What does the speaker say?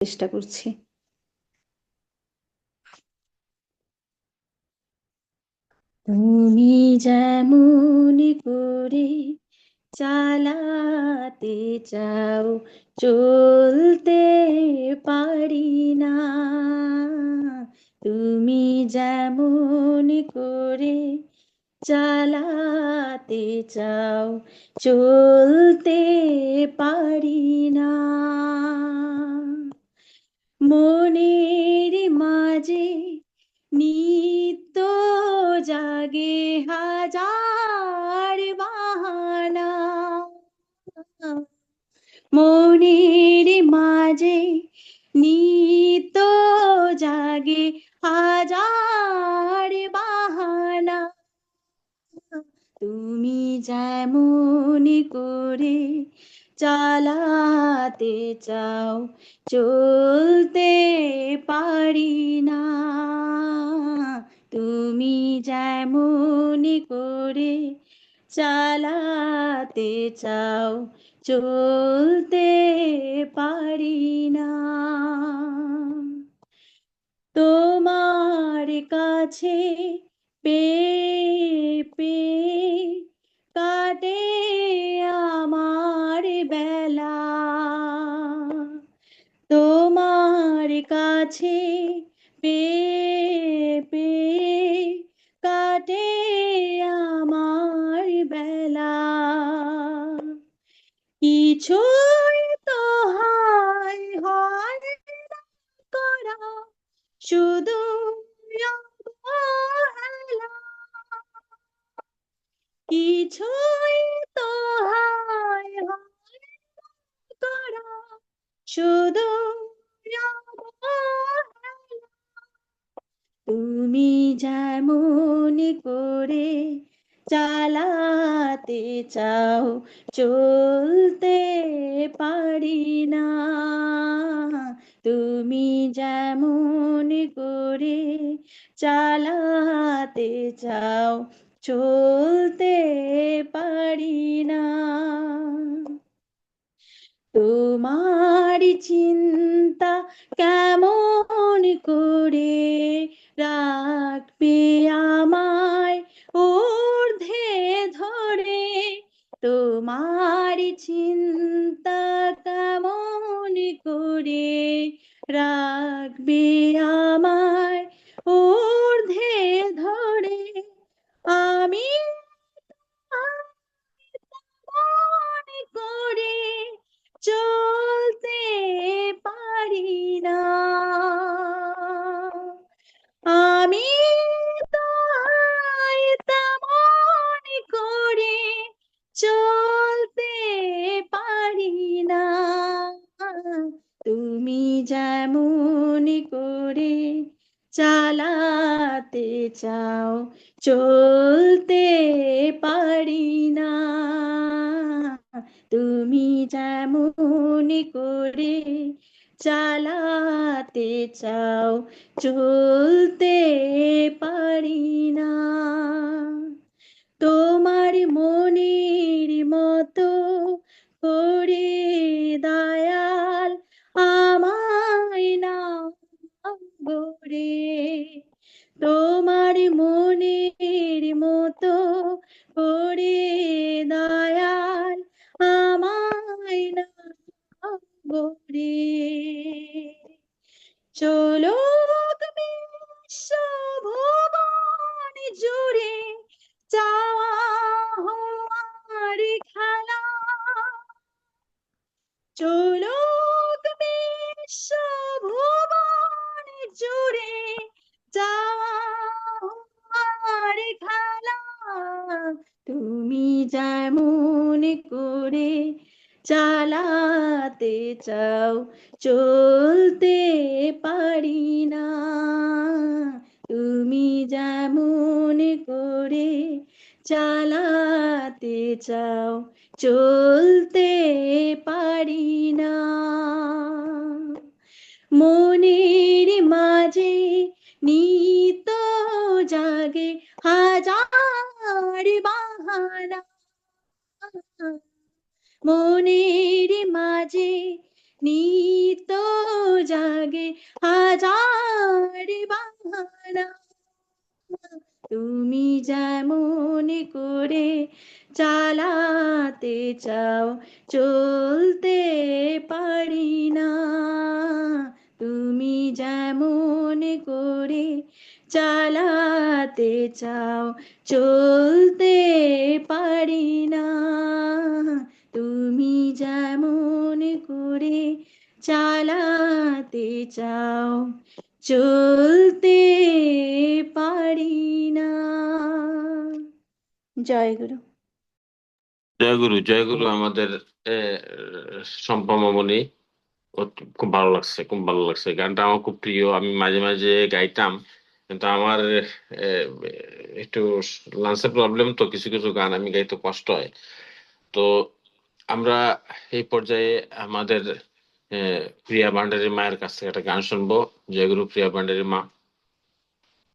চেষ্টা করছি। তুমি যেমন করে চালাতে চাও, চলতে পারি না। তুমি যেমন করে চালাতে চাও, চলতে পারি না। মনের মাঝে নিত্য জাগে হাজার বাহানা। মনের মাঝে নিত্য চালাতে চাও, চলতে পারি না। তুমি যেমন করে চালাতে চাও, চলতে পারি না। তোমার কাছে পে পে কাটে আমার বেলা। তোমার কাছে পে পে কাটে আমার বেলা। কিছুই তো হায় হয় করা, শুধু কিছুই তো হায় করা, শুধু তুমি যেমন করে চালাতে চাও, চলতে পারি না। তুমি যেমন করে চালাতে চাও চলতে পারি না। তোমার চিন্তা কেমন করে রাখবে আমায় ঊর্ধ্বে ধরে? তোমার চিন্তা কেমন করে রাখবে আমায় আমি তাই করে চলতে পারি না। তুমি যেমন করে চালাতে চাও, চলতে পারি না। তুমি যেমন করে চালাতে চাও চলতে পারি না। তোমার মনের মতো করে দয়াল আমায় না গড়ে চলো বিশ্ব জুড়ে চাওয়া হওয়ার খেলা। চলো ভুবন জুড়ে যাওয়া হওয়ার খেলা। তুমি যেমন করে চালাতে চাও চলতে পারি না। তুমি যেমন করে চালাতে চাও, চলতে পারি না। মনের মাঝে নিত জাগে হাজার বাহানা। মনের যেমন করে চালাতে চাও, চলতে পারি না। তুমি যেমন করে চালাতে চাও, চলতে পারি না। তুমি যেমন করে চালাতে চাও চলতে পারি না। জয় গুরু। জয়গুরু জয়গুরু আমাদের সম্পা মামনি ও খুব ভালো লাগছে, খুব ভালো লাগছে। গানটা আমার খুব প্রিয়, আমি মাঝে মাঝে গাইতাম। কিন্তু আমার একটু লাংসের প্রবলেম তো, কিছু কিছু গান আমি গাইতে কষ্ট হয়। তো আমরা এই পর্যায়ে আমাদের প্রিয়া ভান্ডারী মায়ের কাছ থেকে একটা গান শুনব জয়গুরু প্রিয়া ভান্ডারী মা।